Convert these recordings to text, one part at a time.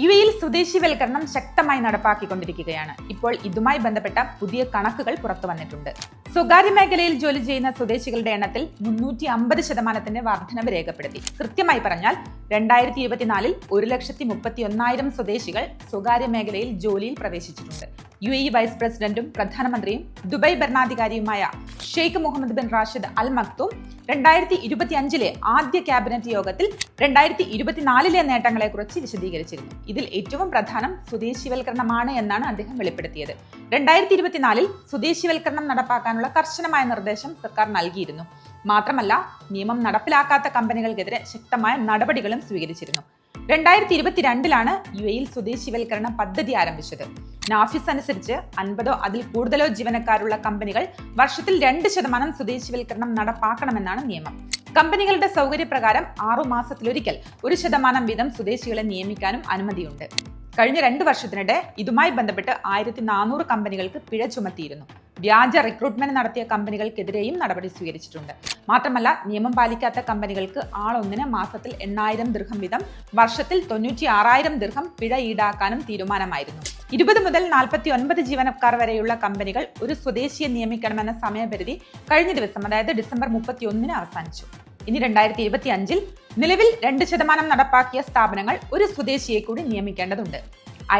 U എയിൽ സ്വദേശിവൽക്കരണം ശക്തമായി നടപ്പാക്കിക്കൊണ്ടിരിക്കുകയാണ്. ഇപ്പോൾ ഇതുമായി ബന്ധപ്പെട്ട പുതിയ കണക്കുകൾ പുറത്തു വന്നിട്ടുണ്ട്. സ്വകാര്യ മേഖലയിൽ ജോലി ചെയ്യുന്ന സ്വദേശികളുടെ എണ്ണത്തിൽ മുന്നൂറ്റി അമ്പത് ശതമാനത്തിന്റെ വർധനവ് രേഖപ്പെടുത്തി. കൃത്യമായി പറഞ്ഞാൽ രണ്ടായിരത്തി ഇരുപത്തിനാലിൽ ഒരു ലക്ഷത്തി മുപ്പത്തി ഒന്നായിരം സ്വദേശികൾ സ്വകാര്യ മേഖലയിൽ ജോലിയിൽ പ്രവേശിച്ചിട്ടുണ്ട്. യു എ വൈസ് പ്രസിഡന്റും പ്രധാനമന്ത്രിയും Dubai ഭരണാധികാരിയുമായ sheikh Mohammed bin Rashid Al Maktoum രണ്ടായിരത്തി ഇരുപത്തി അഞ്ചിലെ ആദ്യ ക്യാബിനറ്റ് യോഗത്തിൽ രണ്ടായിരത്തി ഇരുപത്തിനാലിലെ നേട്ടങ്ങളെക്കുറിച്ച് വിശദീകരിച്ചിരുന്നു. ഇതിൽ ഏറ്റവും പ്രധാനം സ്വദേശിവൽക്കരണമാണ് എന്നാണ് അദ്ദേഹം വെളിപ്പെടുത്തിയത്. രണ്ടായിരത്തി ഇരുപത്തിനാലിൽ സ്വദേശിവൽക്കരണം നടപ്പാക്കാനുള്ള കർശനമായ നിർദ്ദേശം സർക്കാർ നൽകിയിരുന്നു. മാത്രമല്ല നിയമം നടപ്പിലാക്കാത്ത കമ്പനികൾക്കെതിരെ ശക്തമായ നടപടികളും സ്വീകരിച്ചിരുന്നു. രണ്ടായിരത്തി ഇരുപത്തിരണ്ടിലാണ് യു എയിൽ സ്വദേശിവൽക്കരണ പദ്ധതി ആരംഭിച്ചത്. നാഫിസ് അനുസരിച്ച് അൻപതോ അതിൽ കൂടുതലോ ജീവനക്കാരുള്ള കമ്പനികൾ വർഷത്തിൽ രണ്ട് ശതമാനം സ്വദേശിവൽക്കരണം നടപ്പാക്കണമെന്നാണ് നിയമം. കമ്പനികളുടെ സൗകര്യപ്രകാരം ആറു മാസത്തിലൊരിക്കൽ ഒരു ശതമാനം വീതം സ്വദേശികളെ നിയമിക്കാനും അനുമതിയുണ്ട്. കഴിഞ്ഞ രണ്ട് വർഷത്തിനിടെ ഇതുമായി ബന്ധപ്പെട്ട് ആയിരത്തി നാനൂറ് കമ്പനികൾക്ക് പിഴ ചുമത്തിയിരുന്നു. വ്യാജ റിക്രൂട്ട്മെന്റ് നടത്തിയ കമ്പനികൾക്കെതിരെയും നടപടി സ്വീകരിച്ചിട്ടുണ്ട്. മാത്രമല്ല നിയമം പാലിക്കാത്ത കമ്പനികൾക്ക് ആളൊന്നിന് മാസത്തിൽ എണ്ണായിരം ദീർഘം വീതം വർഷത്തിൽ തൊണ്ണൂറ്റി ആറായിരം ദീർഘം പിഴ ഈടാക്കാനും തീരുമാനമായിരുന്നു. ഇരുപത് മുതൽ നാൽപ്പത്തി ഒൻപത് ജീവനക്കാർ വരെയുള്ള കമ്പനികൾ ഒരു സ്വദേശിയെ നിയമിക്കണമെന്ന സമയപരിധി കഴിഞ്ഞ ദിവസം അതായത് ഡിസംബർ മുപ്പത്തി ഒന്നിന് അവസാനിച്ചു. ഇനി രണ്ടായിരത്തി ഇരുപത്തി അഞ്ചിൽ നിലവിൽ രണ്ട് ശതമാനം നടപ്പാക്കിയ സ്ഥാപനങ്ങൾ ഒരു സ്വദേശിയെ കൂടി നിയമിക്കേണ്ടതുണ്ട്.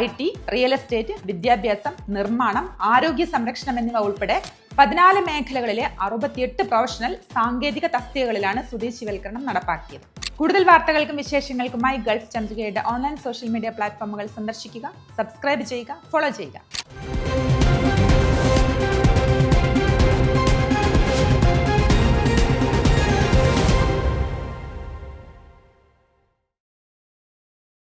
ഐ ടി റിയൽ എസ്റ്റേറ്റ് വിദ്യാഭ്യാസം നിർമ്മാണം ആരോഗ്യ സംരക്ഷണം എന്നിവ ഉൾപ്പെടെ പതിനാല് മേഖലകളിലെ അറുപത്തിയെട്ട് പ്രൊഫഷണൽ സാങ്കേതിക തസ്തികകളിലാണ് സ്വദേശിവൽക്കരണം നടപ്പാക്കിയത്. കൂടുതൽ വാർത്തകൾക്കും വിശേഷങ്ങൾക്കുമായി ഗൾഫ് ചന്ദ്രികയുടെ ഓൺലൈൻ സോഷ്യൽ മീഡിയ പ്ലാറ്റ്ഫോമുകൾ സന്ദർശിക്കുക സബ്സ്ക്രൈബ് ചെയ്യുക ഫോളോ ചെയ്യുക.